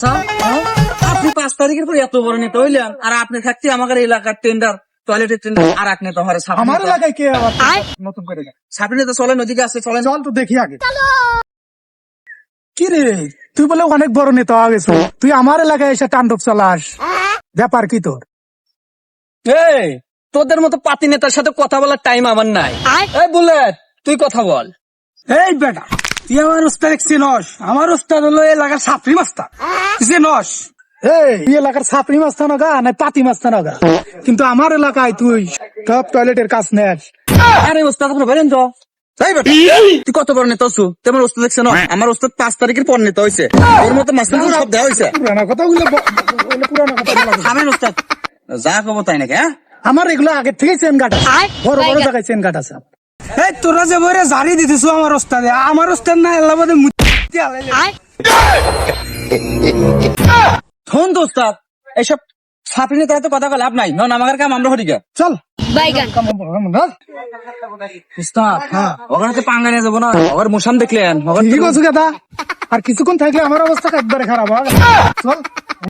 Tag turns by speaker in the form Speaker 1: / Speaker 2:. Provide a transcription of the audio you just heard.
Speaker 1: হ্যাঁ? আপনি পাঁচ তারিখের পর এত বড় নেতা হইলেন আর আপনি থাকতে আমাদের এলাকার টেন্ডার টয়লেটের টেন্ডার আর এক নেতা হরে
Speaker 2: আমার এলাকায় কে আবার নতুন করে
Speaker 1: সাপি নেতা চলেন ওদিকে আছে চলেন।
Speaker 2: চল তো দেখি আগে। কি রে? তুই বলে অনেক বড় নেতা হয়ে গেছো। তুই আমার এলাকায় এসে তাণ্ডব চালাস। ব্যাপার কি তোর?
Speaker 1: এই তোদের মতো পাতি নেতার সাথে কথা বলার টাইম আমার নাই। এই বুলেট তুই কথা বল।
Speaker 2: এই বেটা। তুই আমার উস্তাদ চিনস আমার উস্তাদ হলো এলাকার সাপড়ি মাস্তার চিনস এই এলাকার সাপড়ি মাস্তা নগা না পাতি মাস্তা নগা? কিন্তু আমার এলাকায় তুই সব টয়লেটের কাজ নেস।
Speaker 1: আরে ওস্তাদ আপনি বলেন তো। তুই কত বড় নেতা হচ্ছু? তোমার ওস্তাদ দেখছে না? আমার ওস্তাদ পাঁচ তারিখের পর নেতা হয়েছে ওর মতো মাস্টার সব দেওয়া হয়েছে
Speaker 2: পুরানা ব- বলে কথা
Speaker 1: থামেন ওস্তাদ। যা কব তাই নাকি হ্যাঁ?
Speaker 2: আমার এগুলো আগে থেকে চেন কাটা বড় বড় জায়গায় চেন কাটা আছে।
Speaker 3: এই তোরা যে বইরে জারি দিতেছ আমার ওস্তাদে আমার ওস্তাদ না এলা বাদে মুতি আলাইলে।
Speaker 1: শোন তো ওস্তাদ এইসব ছাপি নেতা তো কথা বলে লাভ নাই। নন আমার কাম আমরা হরিকা
Speaker 2: চল
Speaker 1: হ্যাঁ।
Speaker 2: আর কিছুক্ষণ থাকলে আমার অবস্থা একবারে খারাপ হবে চল।